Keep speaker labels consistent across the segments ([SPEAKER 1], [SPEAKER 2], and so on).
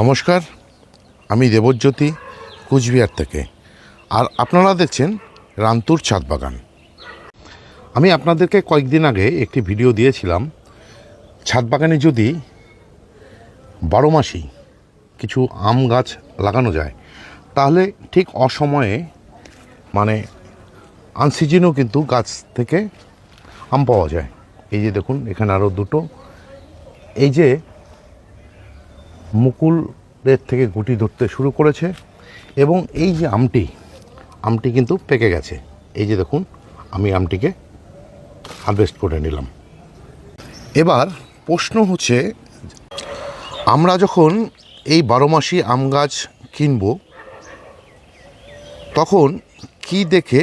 [SPEAKER 1] নমস্কার, আমি দেবজ্যোতি, কুচবিহার থেকে। আর আপনারা দেখছেন রান্তুর ছাদ বাগান। আমি আপনাদেরকে কয়েকদিন আগে একটি ভিডিও দিয়েছিলাম। ছাদ বাগানে যদি বারো মাসি কিছু আম গাছ লাগানো যায়, তাহলে ঠিক অসময়ে মানে আনসিজনেও কিন্তু গাছ থেকে আম পাওয়া যায়। এই যে দেখুন, এখানে আরও দুটো। এই যে মুকুলের থেকে গুটি ধরতে শুরু করেছে এবং এই যে আমটি আমটি কিন্তু পেকে গেছে। এই যে দেখুন, আমি আমটিকে হারভেস্ট করে নিলাম। এবার প্রশ্ন হচ্ছে, আমরা যখন এই বারো মাসি আম গাছ কিনব, তখন কি দেখে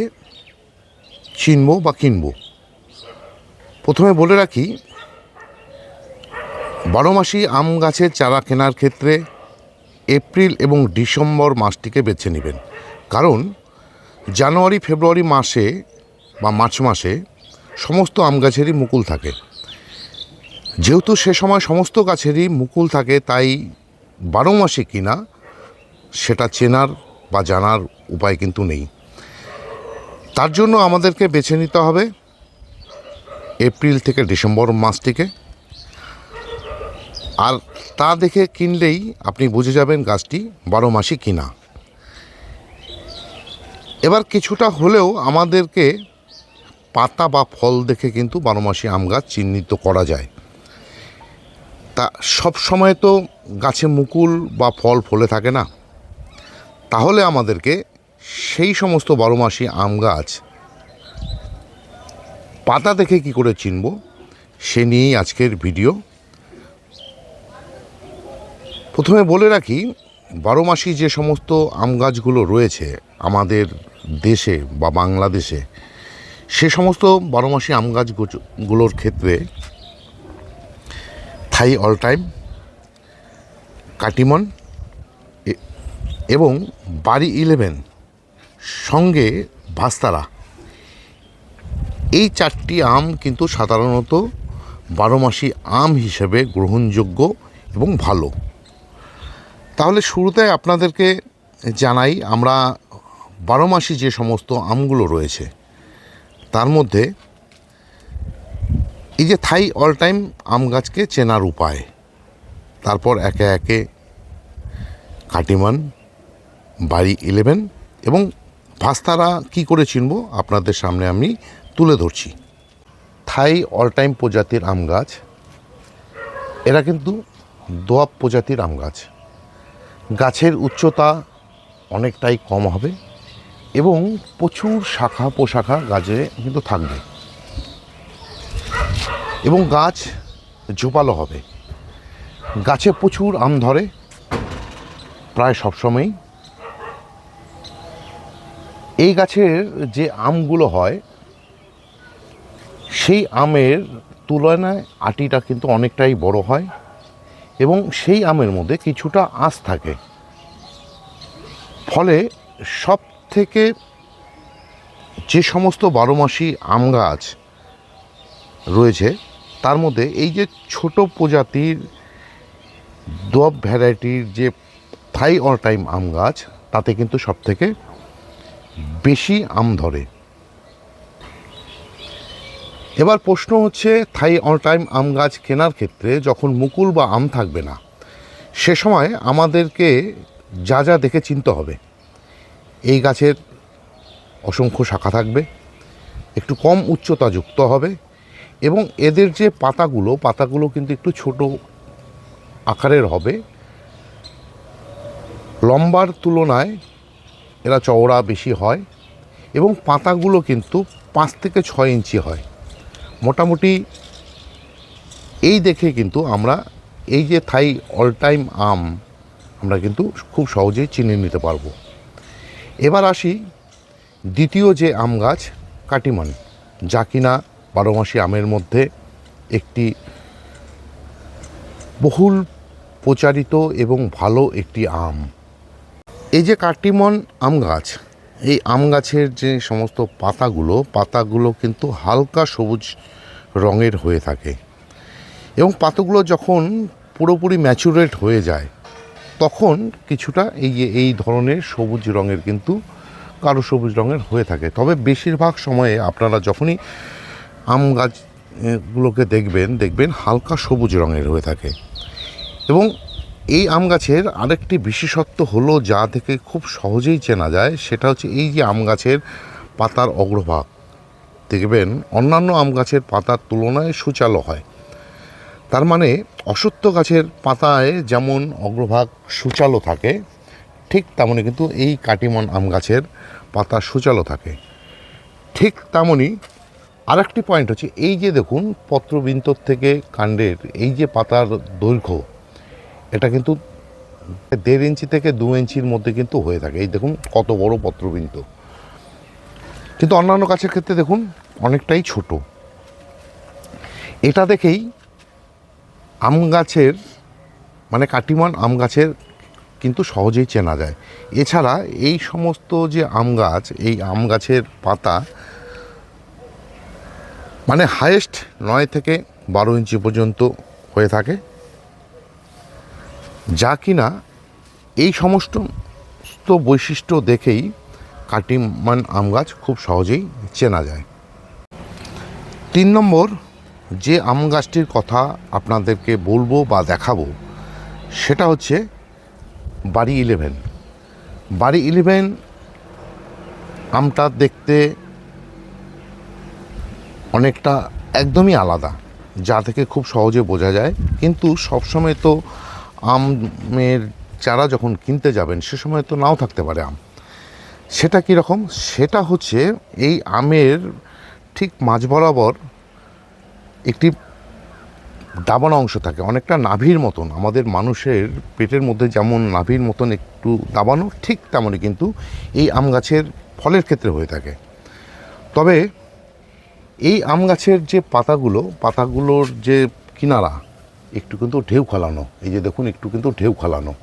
[SPEAKER 1] চিনব বা কিনব? প্রথমে বলে রাখি বারো মাসি আম গাছের চারা কেনার ক্ষেত্রে এপ্রিল এবং ডিসেম্বর মাসটিকে বেছে নেবেন। কারণ জানুয়ারি, ফেব্রুয়ারি মাসে বা মার্চ মাসে সমস্ত আম গাছেরই মুকুল থাকে। যেহেতু সে সময় সমস্ত গাছেরই মুকুল থাকে, তাই বারো মাসে কিনা সেটা চেনার বা জানার উপায় কিন্তু নেই। তার জন্য আমাদেরকে বেছে নিতে হবে এপ্রিল থেকে ডিসেম্বর মাসটিকে। আর তা দেখে কিনলেই আপনি বুঝে যাবেন গাছটি বারো মাসই কিনা। এবার কিছুটা হলেও আমাদেরকে পাতা বা ফল দেখে কিন্তু বারো মাসি আম গাছ চিহ্নিত করা যায়। তা সব সময় তো গাছে মুকুল বা ফল ফলে থাকে না। তাহলে আমাদেরকে সেই সমস্ত বারো মাসি আম গাছ পাতা দেখে কি করে চিনব, সে নিয়েই আজকের ভিডিও। প্রথমে বলে রাখি, বারো মাসি যে সমস্ত আম গাছগুলো রয়েছে আমাদের দেশে বা বাংলাদেশে, সে সমস্ত বারো মাসি আম গাছগুলোর ক্ষেত্রে থাই অল টাইম, কাটিমন এবং বাড়ি ইলেভেন সঙ্গে ভাস্তারা। এই চারটি আম কিন্তু সাধারণত বারো মাসি আম হিসেবে গ্রহণযোগ্য এবং ভালো। তাহলে শুরুতে আপনাদেরকে জানাই, আমরা বারো মাসি যে সমস্ত আমগুলো রয়েছে, তার মধ্যে এই যে থাই অল টাইম আম গাছকে চেনার উপায়। তারপর একে একে কাটিমান, বাড়ি ইলেভেন এবং ভাস্তারা কি করে চিনব, আপনাদের সামনে আমি তুলে ধরছি। থাই অল টাইম প্রজাতির আম গাছ, এরা কিন্তু দোয়াব প্রজাতির আম গাছ। গাছের উচ্চতা অনেকটাই কম হবে এবং প্রচুর শাখা পোশাখা গাছে কিন্তু থাকবে। এবং গাছ জোপালো হবে। গাছে প্রচুর আম ধরে, প্রায় সবসময়ই। এই গাছের যে আমগুলো হয়, সেই আমের তুলনায় আটিটা কিন্তু অনেকটাই বড় হয়। এবং সেই আমের মধ্যে কিছুটা আঁশ থাকে। ফলে সব থেকে যে সমস্ত বারো মাসি আম গাছ রয়েছে, তার মধ্যে এই যে ছোট প্রজাতির দব ভ্যারাইটির যে থাই অল টাইম আম গাছ, তাতে কিন্তু সব থেকে বেশি আম ধরে। এবার প্রশ্ন হচ্ছে, থাই অল টাইম আম গাছ কেনার ক্ষেত্রে যখন মুকুল বা আম থাকবে না, সে সময় আমাদেরকে যা যা দেখে চিনতে হবে। এই গাছের অসংখ্য শাখা থাকবে, একটু কম উচ্চতা যুক্ত হবে এবং এদের যে পাতাগুলো পাতাগুলো কিন্তু একটু ছোট আকারের হবে। লম্বার তুলনায় এরা চওড়া বেশি হয় এবং পাতাগুলো কিন্তু পাঁচ থেকে ছয় ইঞ্চি হয়। মোটামুটি এই দেখে কিন্তু আমরা এই যে থাই অল টাইম আম, আমরা কিন্তু খুব সহজেই চিনে নিতে পারব। এবার আসি দ্বিতীয় যে আম গাছ, কাটিমান, যা কিনা বারো মাসি আমের মধ্যে একটি বহুল প্রচারিত এবং ভালো একটি আম। এই যে কাটিমন আম গাছ এই আম গাছের যে সমস্ত পাতাগুলো পাতাগুলো কিন্তু হালকা সবুজ রঙের হয়ে থাকে। এবং পাতাগুলো যখন পুরোপুরি ম্যাচুরেট হয়ে যায়, তখন কিছুটা এই যে, এই ধরনের সবুজ রঙের কিন্তু কারও সবুজ রঙের হয়ে থাকে। তবে বেশিরভাগ সময়ে আপনারা যখনই আম গাছগুলোকে দেখবেন দেখবেন হালকা সবুজ রঙের হয়ে থাকে। এবং এই আম গাছের আরেকটি বিশেষত্ব হলো যা থেকে খুব সহজেই চেনা যায়, সেটা হচ্ছে এই যে আম গাছের পাতার অগ্রভাগ। দেখবেন, অন্যান্য আম গাছের পাতার তুলনায় সুচালো হয়। তার মানে অসত্য গাছের পাতায় যেমন অগ্রভাগ সুচালো থাকে, ঠিক তেমনই কিন্তু এই কাটিমন আম গাছের পাতা সুচালো থাকে। ঠিক তেমনই আরেকটি পয়েন্ট হচ্ছে এই যে দেখুন, পত্রবিন্তর থেকে কাণ্ডের এই যে পাতার দৈর্ঘ্য এটা কিন্তু দেড় ইঞ্চি থেকে দু ইঞ্চির মধ্যে কিন্তু হয়ে থাকে। এই দেখুন, কত বড় পত্রবিন্ত কিন্তু অন্যান্য গাছের ক্ষেত্রে দেখুন, অনেকটাই ছোট। এটা দেখেই আম গাছের মানে কাটিমান আম গাছের কিন্তু সহজেই চেনা যায়। এছাড়া এই সমস্ত যে আম গাছ, এই আম গাছের পাতা মানে হায়েস্ট নয় থেকে বারো ইঞ্চি পর্যন্ত হয়ে থাকে। যা কিনা এই সমস্ত বৈশিষ্ট্য দেখেই কাটিমান আম গাছ খুব সহজেই চেনা যায়। তিন নম্বর, যে আম গাছটির কথা আপনাদেরকে বলব বা দেখাবো, সেটা হচ্ছে বাড়ি ইলেভেন। বাড়ি ইলেভেন আমটা দেখতে অনেকটা একদমই আলাদা, যা থেকে খুব সহজে বোঝা যায়। কিন্তু সবসময় তো আমের চারা যখন কিনতে যাবেন, সে সময় তো নাও থাকতে পারে আম। সেটা কীরকম সেটা হচ্ছে এই আমের ঠিক মাঝ বরাবর একটি দাবানো অংশ থাকে, অনেকটা নাভির মতন। আমাদের মানুষের পেটের মধ্যে যেমন নাভির মতন একটু দাবানো ঠিক তেমনই কিন্তু এই আম গাছের ফলের ক্ষেত্রে হয়ে থাকে। তবে এই আম গাছের যে পাতাগুলো, পাতাগুলোর যে কিনারা একটু কিন্তু ঢেউ খালানো, এই যে দেখুন একটু কিন্তু ঢেউ খালানো।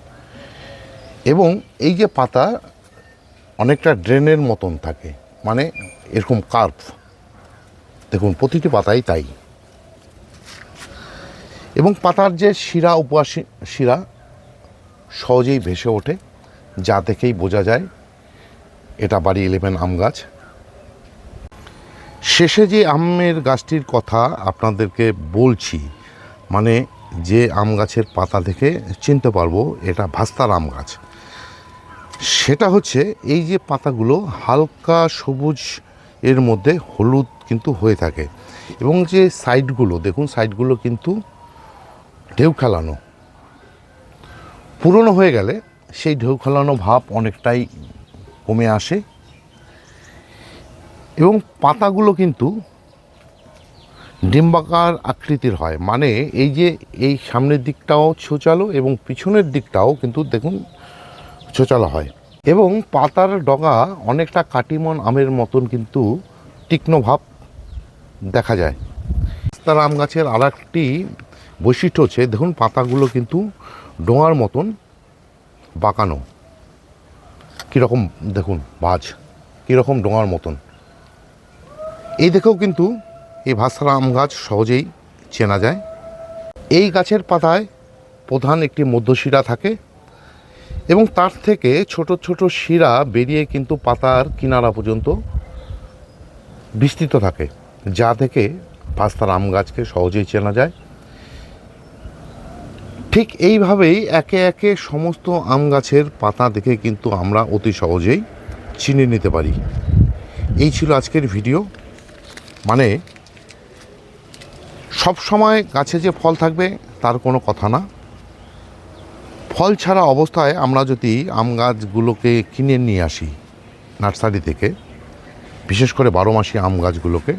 [SPEAKER 1] এবং এই যে পাতা অনেকটা ড্রেনের মতন থাকে মানে এরকম কার্ভ দেখুন, প্রতিটি পাতাই তাই। এবং পাতার যে শিরা উপবাসী শিরা সহজেই ভেসে ওঠে, যা দেখেই বোঝা যায়, এটা বাড়ি ইলেভেন আম গাছ। শেষে যে আমের গাছটির কথা আপনাদেরকে বলছি মানে যে আম গাছের পাতা থেকে চিনতে পারব এটা ভাস্তার আম গাছ। সেটা হচ্ছে এই যে পাতাগুলো হালকা সবুজ এর মধ্যে হলুদ কিন্তু হয়ে থাকে এবং যে সাইডগুলো, দেখুন সাইডগুলো কিন্তু ঢেউ খেলানো। পুরনো হয়ে গেলে সেই ঢেউ খেলানো ভাব অনেকটাই কমে আসে এবং পাতাগুলো কিন্তু ডিম্বাকার আকৃতির হয়। মানে এই যে এই সামনের দিকটাও ছোচালো এবং পিছনের দিকটাও কিন্তু দেখুন ছোচালো হয়। এবং পাতার ডগা অনেকটা কাটিমন আমের মতন কিন্তু তীক্ষ্ণ ভাব দেখা যায়। তার আম গাছের আর একটি বৈশিষ্ট্য হচ্ছে, দেখুন পাতাগুলো কিন্তু ডোঙার মতন বাঁকানো। কীরকম দেখুন বাজ কীরকম ডোঙার মতন। এই দেখেও কিন্তু এই ভাস্তারা আম গাছ সহজেই চেনা যায়। এই গাছের পাতায় প্রধান একটি মধ্যশিরা থাকে এবং তার থেকে ছোট ছোট শিরা বেরিয়ে কিন্তু পাতার কিনারা পর্যন্ত বিস্তৃত থাকে, যা থেকে ভাস্তার আম গাছকে সহজেই চেনা যায়। ঠিক এইভাবেই একে একে সমস্ত আম গাছের পাতা দেখে কিন্তু আমরা অতি সহজেই চিনে নিতে পারি। এই ছিল আজকের ভিডিও। মানে সব সময় গাছে যে ফল থাকবে, তার কোনো কথা না। ফল ছাড়া অবস্থায় আমরা যদি আম গাছগুলোকে কিনে নিয়ে আসি নার্সারি থেকে, বিশেষ করে বারো মাসি আম গাছগুলোকে,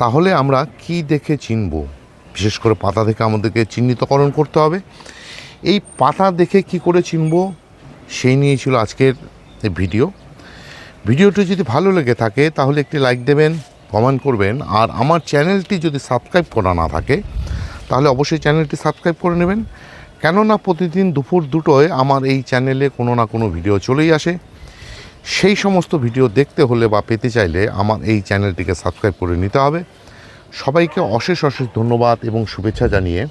[SPEAKER 1] তাহলে আমরা কি দেখে চিনব? বিশেষ করে পাতা দেখে আমাদেরকে চিহ্নিতকরণ করতে হবে। এই পাতা দেখে কি করে চিনব? সেই নিয়েই ছিল আজকের ভিডিও। ভিডিওটি যদি ভালো লেগে থাকে, তাহলে একটি লাইক দেবেন কমেন্ট করবেন আর আমার চ্যানেলটি যদি সাবস্ক্রাইব করা না থাকে, তাহলে অবশ্যই চ্যানেলটি সাবস্ক্রাইব করে নেবেন। কেননা প্রতিদিন দুপুর দুটোয় আমার এই চ্যানেলে কোনো না কোনো ভিডিও চলেই আসে। সেই সমস্ত ভিডিও দেখতে হলে বা পেতে চাইলে আমার এই চ্যানেলটিকে সাবস্ক্রাইব করে নিতে হবে। সবাইকে অশেষ অশেষ ধন্যবাদ এবং শুভেচ্ছা জানিয়ে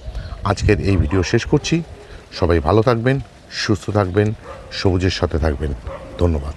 [SPEAKER 1] আজকের এই ভিডিও শেষ করছি। সবাই ভালো থাকবেন, সুস্থ থাকবেন, সবুজের সাথে থাকবেন। ধন্যবাদ।